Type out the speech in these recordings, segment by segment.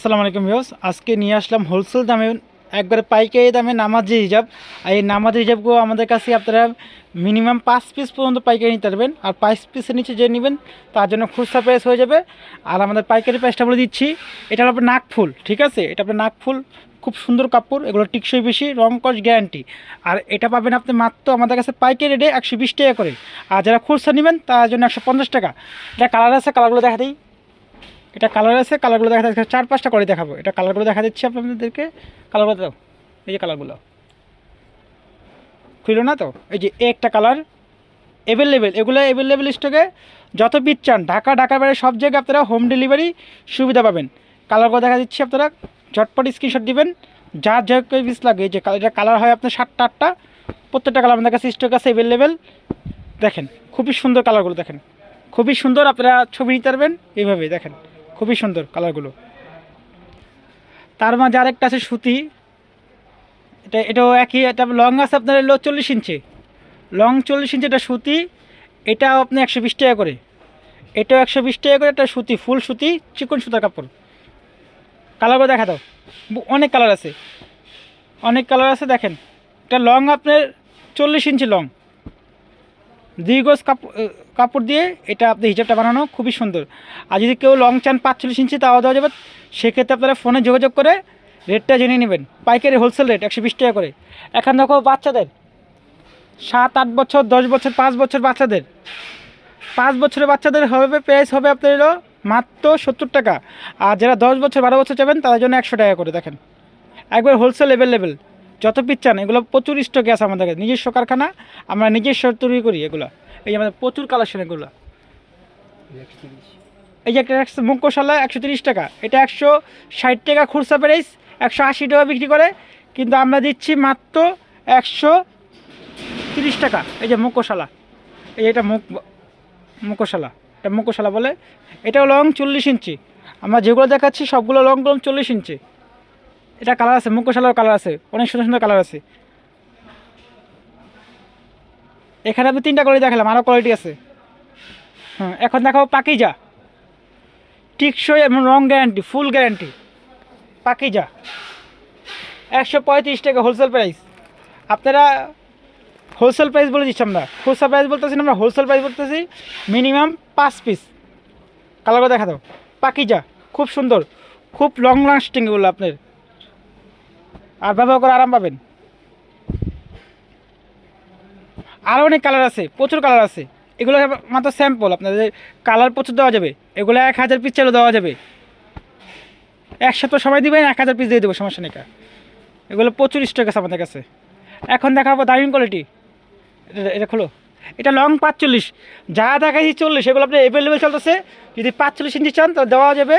আসসালামু আলাইকুম ভিউস আজকে নিয়ে আসলাম হোলসেল দামে একবারে পাইকারি দামে নামাজি হিজাব। আর এই নামাজি হিজাবগুলো আমাদের কাছে আপনারা মিনিমাম পাঁচ পিস পর্যন্ত পাইকারি নিতে পারবেন। আর পাঁচ পিসের নিচে যে নেবেন, তার জন্য খুচরা প্রাইস হয়ে যাবে। আর আমাদের পাইকারি প্রাইসটা বলে দিচ্ছি, এটা হলো আপনার নাকফুল ঠিক আছে? এটা আপনার নাকফুল খুব সুন্দর কাপড়, এগুলো টিকসই বেশি, রং কস গ্যারান্টি আর এটা পাবেন আপনি মাত্র আমাদের কাছে পাইকারি রেটে একশো বিশ টাকা করে। আর যারা খুচরা নেবেন, তার জন্য একশো পঞ্চাশ টাকা। এটা কালার আছে কালারগুলো দেখা দিই। এটা কালার আছে কালারগুলো দেখা যাচ্ছে। চার পাঁচটা করে দেখাবো। এটা কালারগুলো দেখা দিচ্ছি আপনাদেরকে। কালারগুলো দাও এই যে কালারগুলো খুললো না তো? এই যে একটা কালার অ্যাভেলেবেল এগুলো অ্যাভেলেবেল স্টকে যত পিস চান, ঢাকা ঢাকার বাইরে সব জায়গায় আপনারা হোম ডেলিভারি সুবিধা পাবেন। কালারগুলো দেখা দিচ্ছি আপনারা। ঝটপট স্ক্রিনশট দিবেন। যার যা পিস লাগে যে এটা কালার হয় আপনার সাতটা, আটটা। প্রত্যেকটা কালার আমাদের কাছে স্টক আছে অ্যাভেলেবেল দেখেন, খুবই সুন্দর কালারগুলো দেখেন। খুবই সুন্দর আপনারা ছবি নিতে পারবেন। এইভাবে দেখেন। খুবই সুন্দর কালারগুলো। তার মাঝে আরেকটা আছে সুতি। এটা, এটাও একই, এটা লং আছে আপনার এলো চল্লিশ ইঞ্চি। লং চল্লিশ ইঞ্চি এটা সুতি, এটাও আপনি একশো বিশ টাকা করে। এটাও একশো বিশ টাকা করে এটা সুতি, ফুল সুতি, চিকন সুতার কাপড়। কালারগুলো দেখা দাও। অনেক কালার আছে। অনেক কালার আছে, দেখেন। এটা লং আপনার চল্লিশ ইঞ্চি লং। গজ কাপড় দিয়ে এটা আপনি হিজাবটা বানানো খুবই সুন্দর। আর যদি কেউ লং চান পাঁচচল্লিশ ইঞ্চি তাও দেওয়া যাবে, সেক্ষেত্রে আপনারা ফোনে যোগাযোগ করে রেটটা জেনে নেবেন। পাইকারি হোলসেল রেট একশো বিশ টাকা করে। এখন দেখো বাচ্চাদের, সাত, আট বছর, দশ বছর, পাঁচ বছর বাচ্চাদের। পাঁচ বছরের বাচ্চাদের হবে প্রাইস হবে আপনার মাত্র সত্তর টাকা। আর যারা দশ বছর, বারো বছর চাবেন তাদের জন্য একশো টাকা করে, দেখেন। একবার হোলসেল অ্যাভেলেবেল যত পিস চান এগুলো প্রচুর স্টকে আছে আমাদের কাছে, নিজস্ব কারখানা, আমরা নিজস্ব তৈরি করি এগুলো। এই আমাদের প্রচুর কালেকশন এগুলো। এই যে একটা একশো মুখোশালা একশো তিরিশ টাকা। এটা একশো ষাট টাকা খুরসা প্রাইস একশো আশি টাকা বিক্রি করে, কিন্তু আমরা দিচ্ছি মাত্র একশো তিরিশ টাকা। এই যে মুখোশালা এই এটা মুখ মুখোশালা এটা মুখোশালা বলে এটাও লং চল্লিশ ইঞ্চি। আমরা যেগুলো দেখাচ্ছি, সবগুলো লং লং চল্লিশ ইঞ্চি। এটা কালার আছে মুখোশালার কালার আছে, অনেক সুন্দর সুন্দর কালার আছে। এখানে আমি তিনটা কোয়ালিটি দেখালাম আরও কোয়ালিটি আছে। হ্যাঁ এখন দেখাবো পাকিজা। টিকসই এবং রং গ্যারান্টি ফুল গ্যারান্টি পাকিজা। একশো পঁয়ত্রিশ টাকা হোলসেল প্রাইস আপনারা হোলসেল প্রাইস বলে দিচ্ছি আমরা। খুচরা প্রাইস বলতেছি আমরা হোলসেল প্রাইস বলতেছি মিনিমাম পাঁচ পিস কালারগুলো দেখা দাও। পাকিজা, খুব সুন্দর। খুব লং লাস্টিং এগুলো আপনার। আর ব্যবহার করে আরাম পাবেন। আরও অনেক কালার আছে, প্রচুর কালার আছে। এগুলো মাত্র স্যাম্পল আপনাদের কালার প্রচুর দেওয়া যাবে। এগুলো এক হাজার পিস চালু দেওয়া যাবে। এক সপ্তাহ সময় দিবেন, এক হাজার পিস দিয়ে দেবো, সমস্যা নেই। এগুলো প্রচুর স্টক আছে আমাদের কাছে। এখন দেখাবো দামি কোয়ালিটি এটা খোলো। এটা লং পাঁচচল্লিশ। যা দেখাইছি চল্লিশ, এগুলো আপনি অ্যাভেলেবেল চলতেছে। যদি পাঁচচল্লিশ ইঞ্চি চান, তো দেওয়া যাবে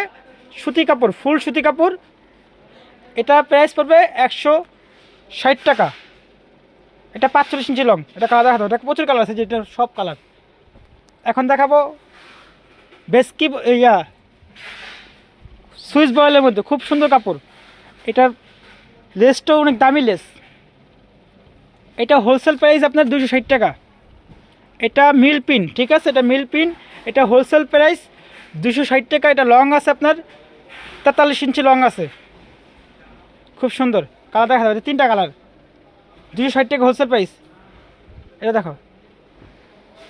সুতি কাপড় ফুল সুতি কাপড় এটা প্রাইস পড়বে একশো ষাট টাকা। এটা পাঁচচল্লিশ ইঞ্চি লং এটা কালার দেখাতো এটা প্রচুর কালার আছে, যেটা সব কালার এখন দেখাবো বেসকি ইয়া সুইচ বয়েলের মধ্যে, খুব সুন্দর কাপড়। এটার লেসটাও অনেক দামি লেস এটা হোলসেল প্রাইস আপনার দুশো ষাট টাকা। এটা মিল পিন ঠিক আছে? এটা মিল পিন এটা হোলসেল প্রাইস দুশো ষাট টাকা। এটা লং আছে আপনার তেতাল্লিশ ইঞ্চি লং আছে। খুব সুন্দর। কালার দেখা যাবে, তিনটা কালার। দুশো ষাট টাকা হোলসেল প্রাইস এটা দেখো।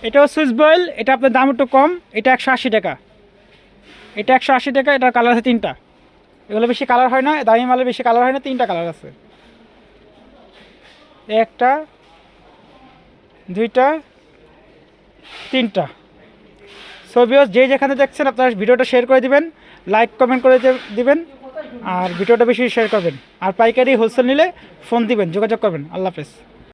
এটাও সুইচ বয়েল এটা আপনার দাম একটু কম, এটা একশো আশি টাকা। এটা একশো আশি টাকা, এটার কালার আছে তিনটা। এগুলো বেশি কালার হয় না, দামি মালে বেশি কালার হয় না, তিনটা কালার আছে। একটা, দুইটা, তিনটা। সো বিয়স যে যেখানে দেখছেন, আপনারা ভিডিওটা শেয়ার করে দিবেন লাইক কমেন্ট করে দিবেন। আর ভিডিওটা বেশি শেয়ার করবেন। আর পাইকারি হোলসেল নিলে ফোন দিবেন, যোগাযোগ করবেন। আল্লাহ হাফেজ।